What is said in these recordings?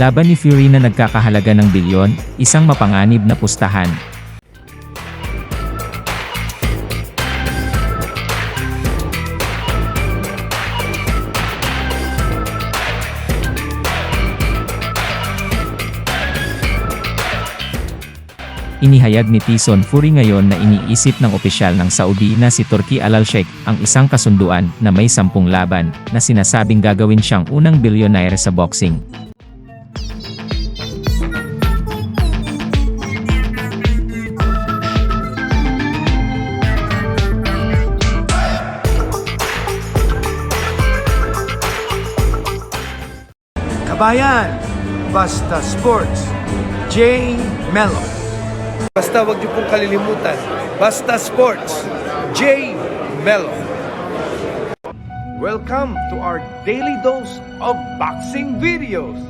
Laban ni Fury na nagkakahalaga ng bilyon, isang mapanganib na pustahan. Inihayag ni Tyson Fury ngayon na iniisip ng opisyal ng Saudi na si Turki Al-Sheikh ang isang kasunduan na may sampung laban na sinasabing gagawin siyang unang bilyonaire sa boxing. Kabayan, Basta Sports, J. Mello. Basta wag niyo pong kalilimutan, Basta Sports, J. Mello. Welcome to our daily dose of boxing videos.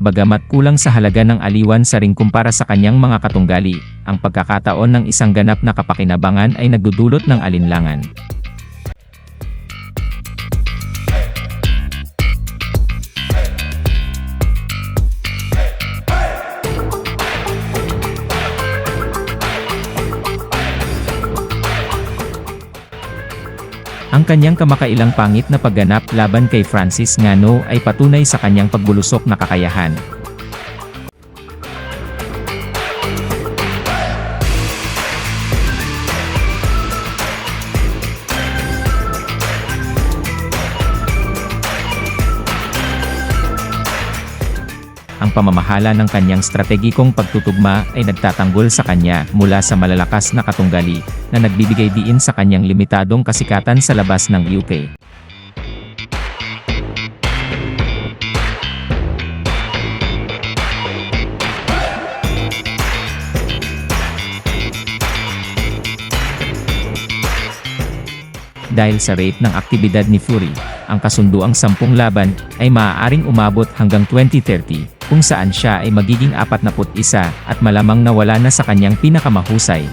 Bagamat kulang sa halaga ng aliwan sa ring kumpara sa kanyang mga katunggali, ang pagkakataon ng isang ganap na kapakinabangan ay nagdudulot ng alinlangan. Ang kanyang kamakailang pangit na pagganap laban kay Francis Ngano ay patunay sa kanyang pagbulusok na kakayahan. Ang pamamahala ng kanyang strategikong pagtutugma ay nagtatanggol sa kanya mula sa malalakas na katunggali na nagbibigay diin sa kanyang limitadong kasikatan sa labas ng UK. Dahil sa rate ng aktibidad ni Fury, ang kasunduang sampung laban ay maaaring umabot hanggang 2030, kung saan siya ay magiging 41 at malamang nawala na sa kanyang pinakamahusay.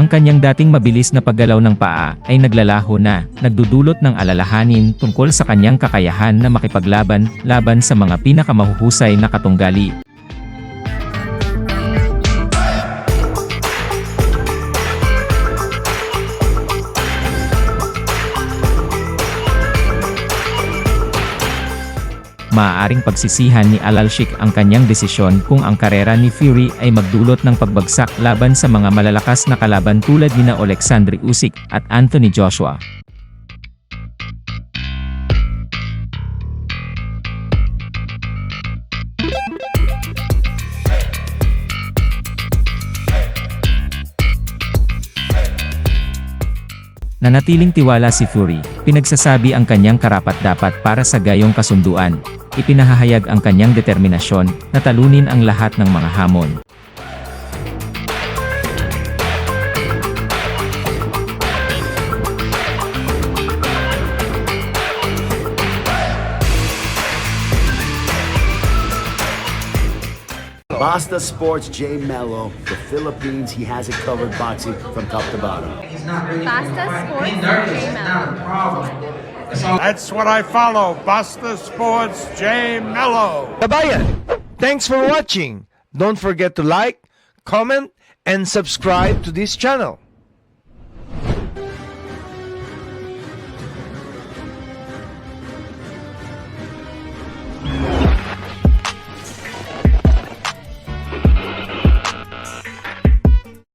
Ang kanyang dating mabilis na paggalaw ng paa ay naglalaho na, nagdudulot ng alalahanin tungkol sa kanyang kakayahan na makipaglaban laban sa mga pinakamahuhusay na katunggali. Maaaring pagsisihan ni Alalshik ang kanyang desisyon kung ang karera ni Fury ay magdulot ng pagbagsak laban sa mga malalakas na kalaban tulad nina Alexander Usyk at Anthony Joshua. Nanatiling tiwala si Fury, pinagsasabi ang kanyang karapat-dapat para sa gayong kasunduan. Ipinahahayag ang kanyang determinasyon na talunin ang lahat ng mga hamon. Basta Sports J Mello, the Philippines, he has it covered boxing from top to bottom. Basta Sports J Mello. That's what I follow. Basta Sports J Mello. Kabayan, thanks for watching. Don't forget to like, comment, and subscribe to this channel.